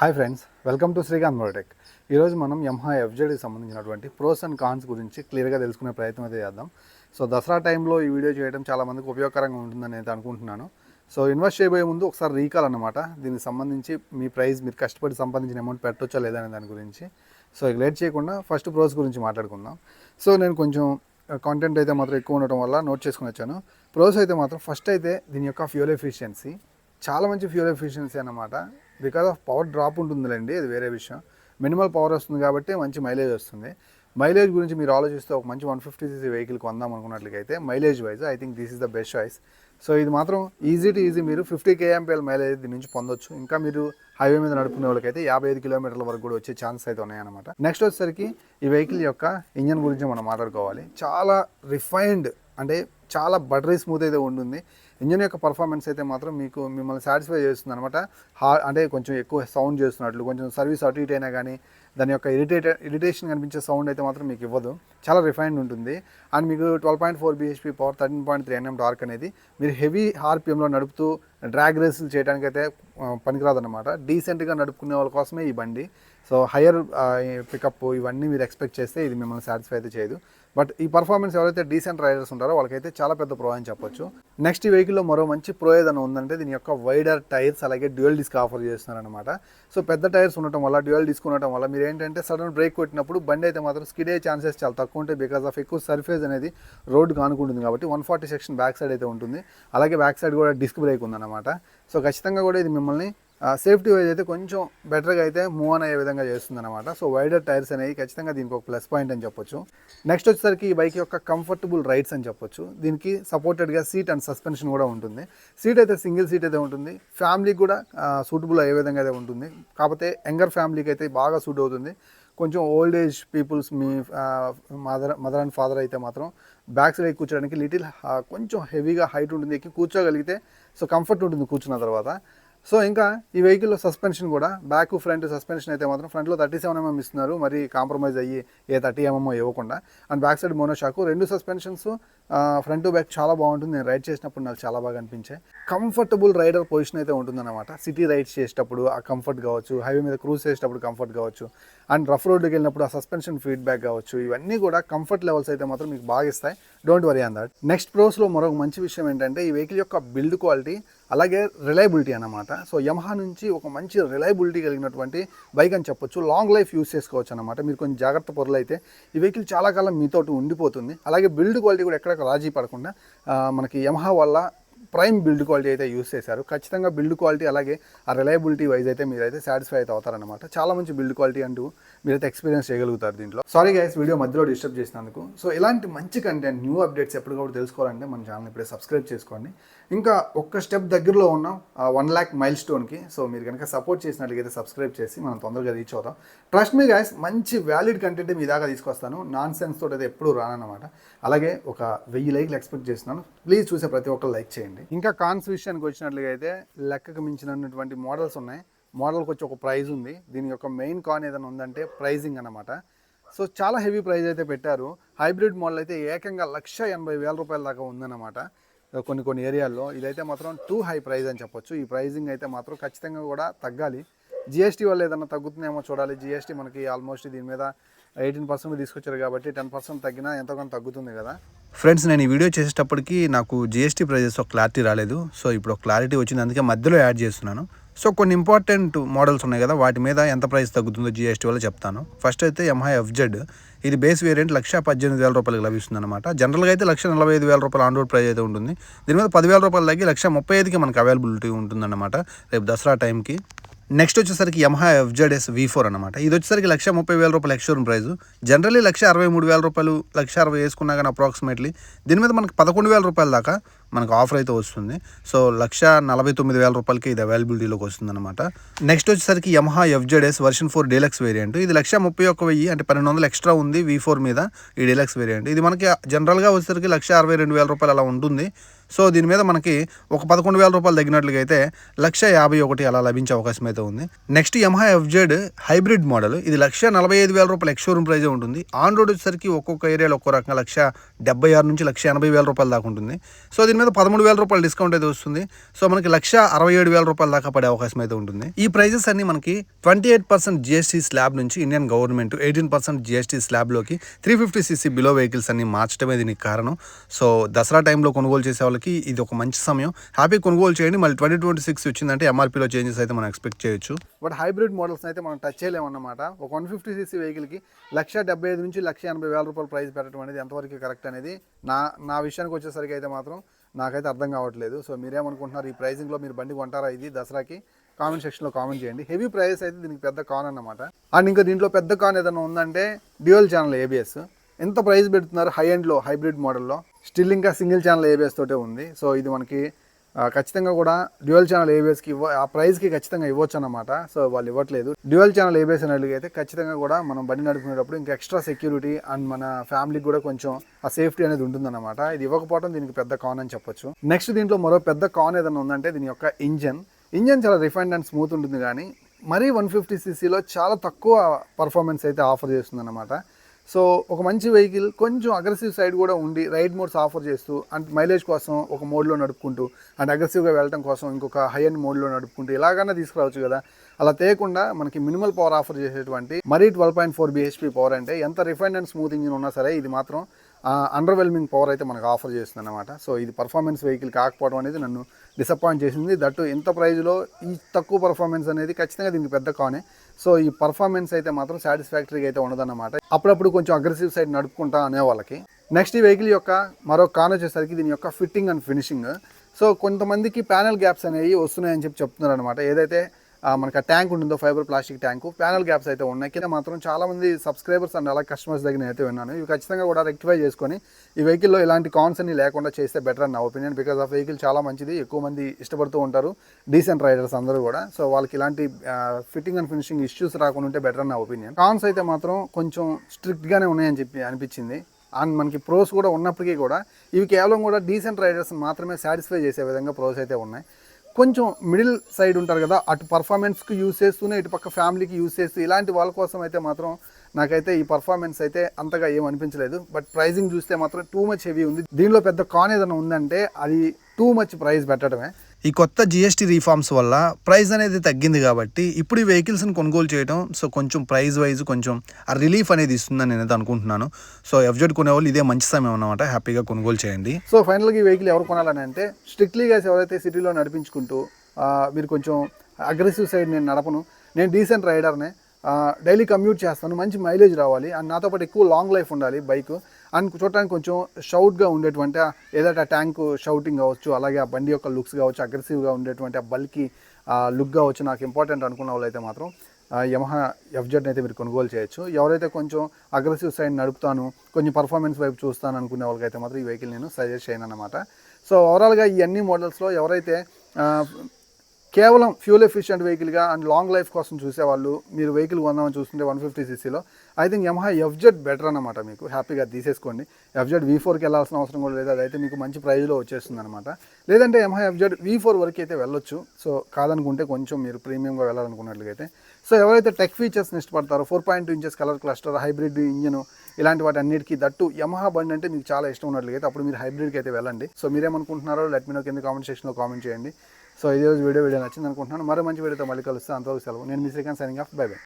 Hi friends welcome to Srikanth మోడటెక్ ఈరోజు మనం ఎంహా ఎఫ్జెడ్కి సంబంధించినటువంటి ప్రోస్ అండ్ కాన్స్ గురించి క్లియర్గా తెలుసుకునే ప్రయత్నం అయితే చేద్దాం. సో దసరా టైంలో ఈ వీడియో చేయడం చాలామందికి ఉపయోగకరంగా ఉంటుందని అయితే అనుకుంటున్నాను. సో ఇన్వెస్ట్ చేయబోయే ముందు ఒకసారి రీకాల్ అనమాట దీనికి సంబంధించి మీ ప్రైస్ మీరు కష్టపడి సంపాదించిన అమౌంట్ పెట్టొచ్చా లేదా అనే దాని గురించి. సో ఇక లేట్ చేయకుండా ఫస్ట్ ప్రోస్ గురించి మాట్లాడుకుందాం. సో నేను కొంచెం కాంటెంట్ అయితే మాత్రం ఎక్కువ ఉండటం వల్ల నోట్ చేసుకుని వచ్చాను. ప్రోస్ అయితే మాత్రం ఫస్ట్ అయితే దీని యొక్క ఫ్యూల్ ఎఫిషియన్సీ చాలా మంచి ఫ్యూల్ ఎఫిషియన్సీ అనమాట బికాస్ ఆఫ్ పవర్ డ్రాప్ ఉంటుందిలేండి అది వేరే విషయం. మినిమల్ పవర్ వస్తుంది కాబట్టి మంచి మైలేజ్ వస్తుంది. మైలేజ్ గురించి మీరు ఆలోచిస్తే ఒక మంచి వన్ ఫిఫ్టీ సీసీ వెహికల్ కొందాం అనుకున్నట్లయితే mileage wise I think this is the best choice so ఇది మాత్రం ఈజీ టు ఈజీ మీరు ఫిఫ్టీ కేఎంపీఎల్ మైలేజ్ దీని నుంచి పొందొచ్చు. ఇంకా మీరు హైవే మీద నడుపుకునే వాళ్ళకైతే యాభై ఐదు కిలోమీటర్ల వరకు కూడా వచ్చే ఛాన్స్ అయితే ఉన్నాయన్నమాట. నెక్స్ట్ వచ్చేసరికి ఈ వెహికల్ యొక్క ఇంజన్ గురించి మనం మాట్లాడుకోవాలి. చాలా రిఫైన్డ్ అంటే చాలా బటరీ స్మూత్ అయితే ఉంటుంది. ఇంజన్ యొక్క పర్ఫార్మెన్స్ అయితే మాత్రం మీకు మిమ్మల్ని సాటిస్ఫై చేస్తుంది అనమాట హా అంటే కొంచెం ఎక్కువ సౌండ్ చేస్తున్నట్లు కొంచెం సర్వీస్ అటు ఇటు అయినా కానీ దాని యొక్క ఇరిటేటెడ్ ఇరిటేషన్ కనిపించే సౌండ్ అయితే మాత్రం మీకు ఇవ్వదు. చాలా రిఫైన్డ్ ఉంటుంది. అండ్ మీకు twelve point four BHP power thirteen point three NM torque అనేది మీరు హెవీ ఆర్పిఎంలో నడుపుతూ డ్రాగ్ రేసులు చేయడానికి అయితే పనికిరాదన్నమాట. డీసెంట్గా నడుపుకునే వాళ్ళ కోసమే ఈ బండి. సో హయ్యర్ పికప్ ఇవన్నీ మీరు ఎక్స్పెక్ట్ చేస్తే ఇది మిమ్మల్ని సాటిస్ఫై అయితే చేయదు. బట్ ఈ పర్ఫార్మెన్స్ ఎవరైతే డీసెంట్ రైడర్స్ ఉంటారో వాళ్ళకైతే చాలా పెద్ద ప్రో అని చెప్పొచ్చు. నెక్స్ట్ ఈ వెహికల్లో మరో మంచి ప్రో ఏదైనా ఉందంటే దీని యొక్క వైడర్ టైర్స్ అలాగే డ్యూయల్ డిస్క్ ఆఫర్ చేస్తున్నారనమాట సో పెద్ద టైర్స్ ఉండటం వల్ల డ్యూయల్ డిస్క్ ఉండటం వల్ల మీరు ఏంటంటే సడన్ బ్రేక్ కొట్టినప్పుడు బండి అయితే మాత్రం స్కిడ్ అయ్యే ఛాన్సెస్ చాలా తక్కువ ఉంటాయి బికాస్ ఆఫ్ ఎక్కువ సర్ఫేస్ అనేది రోడ్డు కానుకుంటుంది కాబట్టి one forty section back side అయితే ఉంటుంది. అలాగే బ్యాక్ సైడ్ కూడా డిస్క్ బ్రేక్ ఉందన్నమాట. సో ఖచ్చితంగా కూడా ఇది మిమ్మల్ని సేఫ్టీ వైజ్ అయితే కొంచెం బెటర్గా అయితే మూవ్ ఆన్ అయ్యే విధంగా చేస్తుంది అనమాట సో వైడర్ టైర్స్ అనేవి ఖచ్చితంగా దీనికి ఒక ప్లస్ పాయింట్ అని చెప్పొచ్చు. నెక్స్ట్ వచ్చేసరికి ఈ బైక్ యొక్క కంఫర్టబుల్ రైడ్స్ అని చెప్పొచ్చు. దీనికి సపోర్టెడ్గా సీట్ అండ్ సస్పెన్షన్ కూడా ఉంటుంది. సీట్ అయితే సింగిల్ సీట్ అయితే ఉంటుంది. ఫ్యామిలీకి కూడా సూటబుల్ అయ్యే విధంగా అయితే ఉంటుంది. కాకపోతే యంగర్ ఫ్యామిలీకి అయితే బాగా సూట్ అవుతుంది. కొంచెం ఓల్డ్ ఏజ్ పీపుల్స్ మీ మదర్ మదర్ అండ్ ఫాదర్ అయితే మాత్రం బ్యాక్ సైడ్ కూర్చోడానికి లిటిల్ కొంచెం హెవీగా హైట్ ఉంటుంది. ఎక్కి కూర్చోగలిగితే సో కంఫర్ట్ ఉంటుంది కూర్చున్న తర్వాత. సో ఇంకా ఈ వెహికల్లో సస్పెన్షన్ కూడా బ్యాక్ ఫ్రంట్ సస్పెన్షన్ అయితే మాత్రం ఫ్రంట్లో థర్టీ సెవెన్ ఎంఎం ఇస్తున్నారు. మరి కాంప్రమైజ్ అయ్యి ఏ థర్టీ ఎంఎం ఇవ్వకుండా. అండ్ బ్యాక్ సైడ్ మోనోషాకు రెండు సస్పెన్షన్స్ ఫ్రంట్ టు బ్యాక్ చాలా బాగుంటుంది. నేను రైడ్ చేసినప్పుడు నాకు చాలా బాగా అనిపించాయి. కంఫర్టబుల్ రైడర్ పొజిషన్ అయితే ఉంటుందన్నమాట. సిటీ రైడ్స్ చేసేటప్పుడు ఆ కంఫర్ట్ కావచ్చు హైవే మీద క్రూజ్ చేసేటప్పుడు కంఫర్ట్ కావచ్చు అండ్ రఫ్ రోడ్కి వెళ్ళినప్పుడు ఆ సస్పెన్షన్ ఫీడ్బ్యాక్ కావచ్చు ఇవన్నీ కూడా కంఫర్ట్ లెవెల్స్ అయితే మాత్రం మీకు బాగా ఇస్తాయి. Don't worry on that next ప్రోస్లో మరొక మంచి విషయం ఏంటంటే ఈ వెహికల్ యొక్క బిల్డ్ క్వాలిటీ అలాగే రిలయబిలిటీ అన్నమాట. సో యమహా నుంచి ఒక మంచి రిలయబిలిటీ కలిగినటువంటి బైక్ అని చెప్పొచ్చు. లాంగ్ లైఫ్ యూస్ చేసుకోవచ్చు అనమాట మీరు కొంచెం జాగ్రత్త పొరలు అయితే ఈ వెహికల్ చాలా కాలం మీతో ఉండిపోతుంది. అలాగే బిల్డ్ క్వాలిటీ కూడా ఎక్కడ రాజీ పడకుండా మనకి యమహా వల్ల ప్రైమ్ బిల్డ్ క్వాలిటీ అయితే యూస్ చేశారు. ఖచ్చితంగా బిల్డ్ క్వాలిటీ అలాగే ఆ రిలయబిలిటీ వైజ్ అయితే మీరైతే సాటిస్ఫై అయితే అవుతారనమాట చాలా మంచి బిల్డ్ క్వాలిటీ అంటూ మీరైతే ఎక్స్పీరియన్స్ చేయగలుగుతారు దీంట్లో. సారీ గైస్ వీడియో మధ్యలో డిస్టర్బ్ చేసినందుకు. సో ఇలాంటి మంచి కంటెంట్ న్యూ అప్డేట్స్ ఎప్పటికప్పుడు తెలుసుకోవాలంటే మన ఛానల్ ఇప్పుడే సబ్స్క్రైబ్ చేసుకోండి. ఇంకా ఒక్క స్టెప్ దగ్గరలో ఉన్న వన్ ల్యాక్ మైల్ స్టోన్కి సో మీరు కనుక సపోర్ట్ చేసినట్లయితే సబ్స్క్రైబ్ చేసి మనం తొందరగా రీచ్ అవుతాం. ట్రస్ట్ మీ గైస్ మంచి వ్యాలిడ్ కంటెంట్ మీ దాకా తీసుకొస్తాను. నాన్ సెన్స్ తోటి అయితే ఎప్పుడూ రానమాట అలాగే ఒక వెయ్యి లైక్లు ఎక్స్పెక్ట్ చేస్తున్నాను. ప్లీజ్ చూసే ప్రతి ఒక్కరు లైక్ చేయండి. ఇంకా కాన్స్ విషయానికి వచ్చినట్లుగా అయితే లెక్కకు మించినటువంటి మోడల్స్ ఉన్నాయి. మోడల్కి వచ్చి ఒక ప్రైజ్ ఉంది. దీని యొక్క మెయిన్ కాన్ ఏదైనా ఉందంటే ప్రైజింగ్ అనమాట సో చాలా హెవీ ప్రైజ్ అయితే పెట్టారు. హైబ్రిడ్ మోడల్ అయితే ఏకంగా లక్ష ఎనభై వేల రూపాయల దాకా ఉందన్నమాట. కొన్ని కొన్ని ఏరియాల్లో. ఇదైతే మాత్రం టూ హై ప్రైజ్ అని చెప్పొచ్చు. ఈ ప్రైజింగ్ అయితే మాత్రం ఖచ్చితంగా కూడా తగ్గాలి. జిఎస్టీ వల్ల ఏదైనా తగ్గుతుందేమో చూడాలి. జిఎస్టీ మనకి ఆల్మోస్ట్ దీని మీద ఎయిటీన్ పర్సెంట్ తీసుకొచ్చారు కాబట్టి టెన్ పర్సెంట్ తగ్గినా ఎంతో కొంత తగ్గుతుంది కదా. ఫ్రెండ్స్ నేను ఈ వీడియో చేసేటప్పటికి నాకు జిఎస్టీ ప్రైజెస్ ఒక క్లారిటీ రాలేదు. సో ఇప్పుడు ఒక క్లారిటీ వచ్చింది. అందుకే మధ్యలో యాడ్ చేస్తున్నాను. సో కొన్ని ఇంపార్టెంట్ మోడల్స్ ఉన్నాయి కదా. వాటి మీద ఎంత ప్రైస్ తగ్గుతుందో జిఎస్టీ వల్ల చెప్తాను. ఫస్ట్ అయితే ఎంఐ ఎఫ్జెడ్ ఇది బేస్ వేరియంట్ లక్ష పద్దెనిమిది వేల రూపాయలకి లభిస్తుంది అనమాట జనరల్గా అయితే లక్ష నలభై ఐదు వేల రూపాయల ఆన్ రోడ్ ప్రైస్ అయితే ఉంటుంది. దీని మీద పదివేల రూపాయలు తగ్గి లక్ష ముప్పై ఐదుకి మనకు అవైలబిలిటీ ఉంటుందన్నమాట. రేపు దసరా టైంకి నెక్స్ట్ వచ్చేసరికి యమహా ఎఫ్జెడ్ఎస్ వి ఫోర్ అనమాట ఇది వచ్చేసరికి లక్ష ముప్పై వేల రూపాయల ఎక్స్షోరూమ్ ప్రైస్ జనరల్లీ లక్ష అరవై మూడు వేల రూపాయలు లక్ష అరవై వేసుకున్నా కానీ అప్రాక్సిమేట్లీ దీని మీద మనకి పదకొండు వేల రూపాయల దాకా మనకు ఆఫర్ అయితే వస్తుంది. సో లక్ష నలభై తొమ్మిది వేల రూపాయలకి ఇది అవైలబిలిటీలోకి వస్తుంది అనమాట నెక్స్ట్ వచ్చేసరికి Yamaha FZS version four deluxe variant ఇది లక్ష ముప్పై ఒక్క వెయ్యి అంటే పన్నెండు వందలు ఎక్స్ట్రా ఉంది వి ఫోర్ మీద ఈ డీలక్స్ వేరియంట్ ఇది మనకి జనరల్గా వచ్చేసరికి లక్ష అరవై రెండు వేల రూపాయలు అలా ఉంటుంది. సో దీని మీద మనకి ఒక పదకొండు వేల రూపాయలు తగ్గినట్లుగా అయితే లక్ష యాభై ఒకటి అలా లభించే అవకాశం అయితే ఉంది. Next Yamaha FZ hybrid model ఇది లక్ష నలభై ఐదు వేల రూపాయలు ఎక్స్షోరూమ్ ప్రైజ్ ఉంటుంది. ఆన్ రోడ్ వచ్చేసరికి ఒక్కొక్క ఏరియాలో ఒక్కో రకంగా లక్ష డెబ్బై ఆరు నుంచి లక్ష ఎనభై వేల రూపాయల దాకా ఉంటుంది. సో దీని మీద పదమూడు వేల రూపాయలు డిస్కౌంట్ అయితే వస్తుంది. సో మనకి లక్ష అరవై ఏడు వేల రూపాయల దాకా పడే అవకాశం అయితే ఉంటుంది. ఈ ప్రైజెస్ అన్ని మనకి twenty eight percent GST slab నుంచి Indian government eighteen percent GST స్లాబ్లోకి three fifty CC below vehicles అన్ని మార్చడమే దీనికి కారణం. సో దసరా టైంలో కొనుగోలు చేసే వాళ్ళకి ఇది ఒక మంచి సమయం. హ్యాపీ కొనుగోలు చేయండి. మళ్ళీ ట్వంటీ ట్వంటీ సిక్స్ వచ్చిందంటే ఎంఆర్పీలో చేంజెస్ అయితే మనం ఎక్స్పెక్ట్ చేయొచ్చు. బట్ హైబ్రిడ్ మోడల్స్ అయితే మనం టచ్ చేయలేమన్నమాట. ఒక వన్ ఫిఫ్టీ సీసీ వెహికల్కి లక్ష డెబ్బై ఐదు నుంచి లక్ష ఎనభై వేల రూపాయల ప్రైస్ పెట్టడం అనేది ఎంతవరకు కరెక్ట్ అనేది నా నా విషయానికి వచ్చేసరికి అయితే మాత్రం నాకైతే అర్థం కావట్లేదు. సో మీరేమనుకుంటున్నారు? ఈ ప్రైసింగ్లో మీరు బండి కొంటారా? ఇది దసరాకి? కామెంట్ సెక్షన్లో కామెంట్ చేయండి. హెవీ ప్రైస్ అయితే దీనికి పెద్ద కాన్ అన్నమాట. అండ్ ఇంకా దీంట్లో పెద్ద కాన్ ఏదైనా ఉందంటే డ్యూయల్ ఛానల్ ఏబిఎస్ ఎంత ప్రైస్ పెడుతున్నారు? హై ఎండ్లో హైబ్రిడ్ మోడల్లో. స్టిల్ ఇంకా సింగిల్ ఛానల్ ఏబిఎస్ తోటే ఉంది. సో ఇది మనకి ఖచ్చితంగా కూడా డ్యూయల్ ఛానల్ ఏబిఎస్కి ఇవ్వ ఆ ప్రైస్కి ఖచ్చితంగా ఇవ్వచ్చు అనమాట సో వాళ్ళు ఇవ్వట్లేదు. డ్యూయల్ ఛానల్ ఏబిఎస్ అనేటికి అయితే ఖచ్చితంగా కూడా మనం బండి నడుపుకునేటప్పుడు ఇంకా ఎక్స్ట్రా సెక్యూరిటీ అండ్ మన ఫ్యామిలీకి కూడా కొంచెం ఆ సేఫ్టీ అనేది ఉంటుందన్నమాట. ఇది ఇవ్వకపోవడం దీనికి పెద్ద కాన్ అని చెప్పొచ్చు. నెక్స్ట్ దీంట్లో మరో పెద్ద కాన్ ఏదైనా ఉందంటే దీని యొక్క ఇంజన్ ఇంజన్ చాలా రిఫైన్డ్ అండ్ స్మూత్ ఉంటుంది కానీ మరీ వన్ ఫిఫ్టీ సీసీలో చాలా తక్కువ పర్ఫార్మెన్స్ అయితే ఆఫర్ చేస్తుంది అనమాట సో ఒక మంచి వెహికల్ కొంచెం అగ్రెసివ్ సైడ్ కూడా ఉండి రైడ్ మోడ్స్ ఆఫర్ చేస్తూ అండ్ మైలేజ్ కోసం ఒక మోడ్లో నడుపుకుంటూ అండ్ అగ్రెసివ్గా వెళ్ళడం కోసం ఇంకొక హై అండ్ మోడ్లో నడుపుకుంటూ ఎలాగైనా తీసుకురావచ్చు కదా. అలా తేయకుండా మనకి మినిమల్ పవర్ ఆఫర్ చేసేటువంటి మరీ twelve point four BHP power అంటే ఎంత రిఫైన్డ్ అండ్ స్మూత్ ఇంజిన్ ఉన్నా సరే ఇది మాత్రం అండర్వెల్మింగ్ పవర్ అయితే మనకు ఆఫర్ చేస్తుంది అనమాట సో ఇది పర్ఫార్మెన్స్ వెహికల్ కాకపోవడం అనేది నన్ను డిసప్పాయింట్ చేసింది. దట్టు ఇంత ప్రైజ్లో ఈ తక్కువ పర్ఫార్మెన్స్ అనేది ఖచ్చితంగా దీనికి పెద్ద కానే. సో ఈ పర్ఫార్మెన్స్ అయితే మాత్రం సాటిస్ఫాక్టరీగా అయితే ఉండదన్నమాట. అప్పుడప్పుడు కొంచెం అగ్రెసివ్ సైడ్ నడుపుకుంటా అనే వాళ్ళకి. నెక్స్ట్ ఈ వెహికల్ యొక్క మరో కాన్ వచ్చేసరికి దీని యొక్క ఫిట్టింగ్ అండ్ ఫినిషింగ్ సో కొంతమందికి ప్యానల్ గ్యాప్స్ అనేవి వస్తున్నాయని చెప్పి చెప్తున్నారు అనమాట ఏదైతే మనకి ఆ ట్యాంక్ ఉంటుందో fibre plastic tank panel gaps అయితే ఉన్నాయి. కింద మాత్రం చాలా మంది సబ్స్క్రైబర్స్ అండ్ అలా కస్టమర్స్ దగ్గర అయితే విన్నాను. ఇవి ఖచ్చితంగా కూడా రెక్టిఫై చేసుకొని ఈ వెహికల్లో ఇలాంటి కాన్స్ అన్ని లేకుండా చేస్తే బెటర్ అని నా ఒపీనియన్. బికాస్ ఆఫ్ వెహికల్ చాలా మంచిది ఎక్కువ మంది ఇష్టపడుతూ ఉంటారు డీసెంట్ రైడర్స్ అందరూ కూడా. సో వాళ్ళకి ఇలాంటి ఫిట్టింగ్ అండ్ ఫినిషింగ్ ఇష్యూస్ రాకుండా ఉంటే బెటర్ అని నా ఒపీనియన్. కాన్స్ అయితే మాత్రం కొంచెం స్ట్రిక్ట్గానే ఉన్నాయని చెప్పి అనిపించింది. అండ్ మనకి ప్రోస్ కూడా ఉన్నప్పటికీ కూడా ఇవి కేవలం కూడా డీసెంట్ రైడర్స్ మాత్రమే సాటిస్ఫై చేసే విధంగా ప్రోస్ అయితే ఉన్నాయి. కొంచెం మిడిల్ సైడ్ ఉంటారు కదా అటు పర్ఫార్మెన్స్కి యూస్ చేస్తూనే ఇటు పక్క ఫ్యామిలీకి యూస్ చేస్తూ ఇలాంటి వాళ్ళ కోసం అయితే మాత్రం నాకైతే ఈ పర్ఫార్మెన్స్ అయితే అంతగా ఏం అనిపించలేదు. బట్ ప్రైజింగ్ చూస్తే మాత్రం టూ మచ్ హెవీ ఉంది. దీనిలో పెద్ద కాన్ ఏదైనా ఉందంటే అది టూ మచ్ ప్రైస్ పెట్టడమే. ఈ కొత్త జిఎస్టీ రీఫార్మ్స్ వల్ల ప్రైస్ అనేది తగ్గింది కాబట్టి ఇప్పుడు ఈ వెహికల్స్ని కొనుగోలు చేయడం సో కొంచెం ప్రైస్ వైజ్ కొంచెం ఆ రిలీఫ్ అనేది ఇస్తుందని నేనైతే అనుకుంటున్నాను. సో ఎఫ్జెడ్ కొనేవాళ్ళు ఇదే మంచి సమయం అన్నమాట. హ్యాపీగా కొనుగోలు చేయండి. సో ఫైనల్గా ఈ వెహికల్ ఎవరు కొనాలని అంటే స్ట్రిక్ట్లీగా ఎవరైతే సిటీలో నడిపించుకుంటూ మీరు కొంచెం అగ్రెసివ్ సైడ్ నేను నడపను. నేను డీసెంట్ రైడర్నే డైలీ కమ్యూట్ చేస్తాను. మంచి మైలేజ్ రావాలి. అండ్ నాతో పాటు ఎక్కువ లాంగ్ లైఫ్ ఉండాలి బైక్ అండ్ చూడటానికి కొంచెం షౌట్గా ఉండేటువంటి ఏదైతే ఆ ట్యాంక్ షౌటింగ్ కావచ్చు అలాగే ఆ బండి యొక్క లుక్స్ కావచ్చు అగ్రెసివ్గా ఉండేటువంటి ఆ బల్కి లుక్ కావచ్చు నాకు ఇంపార్టెంట్ అనుకున్న వాళ్ళైతే మాత్రం యమహా ఎఫ్జెడ్ అయితే మీరు కొనుగోలు చేయొచ్చు. ఎవరైతే కొంచెం అగ్రెసివ్ సైడ్ నడుపుతాను కొంచెం పర్ఫార్మెన్స్ వైపు చూస్తాను అనుకునే వాళ్ళకైతే మాత్రం ఈ వెహికల్ నేను సజెస్ట్ చేయను అనమాట సో ఓవరాల్గా ఈ అన్ని మోడల్స్లో ఎవరైతే కేవలం ఫ్యూల్ ఎఫిషియంట్ వెహికల్గా అండ్ లాంగ్ లైఫ్ కోసం చూసేవాళ్ళు మీరు వెహికల్ కొందామని చూస్తుంటే one fifty సీసీలో. I think Yamaha FZ better అనమాట మీకు. హ్యాపీగా తీసేసుకోండి. ఎఫ్జెడ్ వీ ఫోర్కి వెళ్ళాల్సిన అవసరం కూడా లేదు. అదైతే మీకు మంచి ప్రైజ్లో వచ్చేస్తుంది అనమాట లేదంటే యమహా ఎఫ్జెడ్ వీ ఫోర్ వరకు అయితే వెళ్ళొచ్చు. సో కాదనుకుంటే కొంచెం మీరు ప్రీమియంగా వెళ్ళాలనుకున్నట్లయితే. సో ఎవరైతే టెక్ ఫీచర్స్ని ఇష్టపడతారో four point two inches colour cluster hybrid engine ఇలాంటి వాటి అన్నిటికీ దట్టు యమహా బండి అంటే మీకు చాలా ఇష్టం ఉన్నట్లయితే అప్పుడు మీరు హైబ్రిడ్కి అయితే వెళ్ళండి. సో మీరేమనుకుంటున్నారో లెట్ మీ నో కింద కామెంట్ సెక్షన్లో కామెంట్ చేయండి. సో ఈ రోజు వీడియో వీడియో నచ్చింది అనుకుంటున్నాను. మరో మంచి వీడియోతో మళ్ళీ కలుస్తాను. అంతవరకు సెలవు. నేను మీ Srikanth signing off bye bye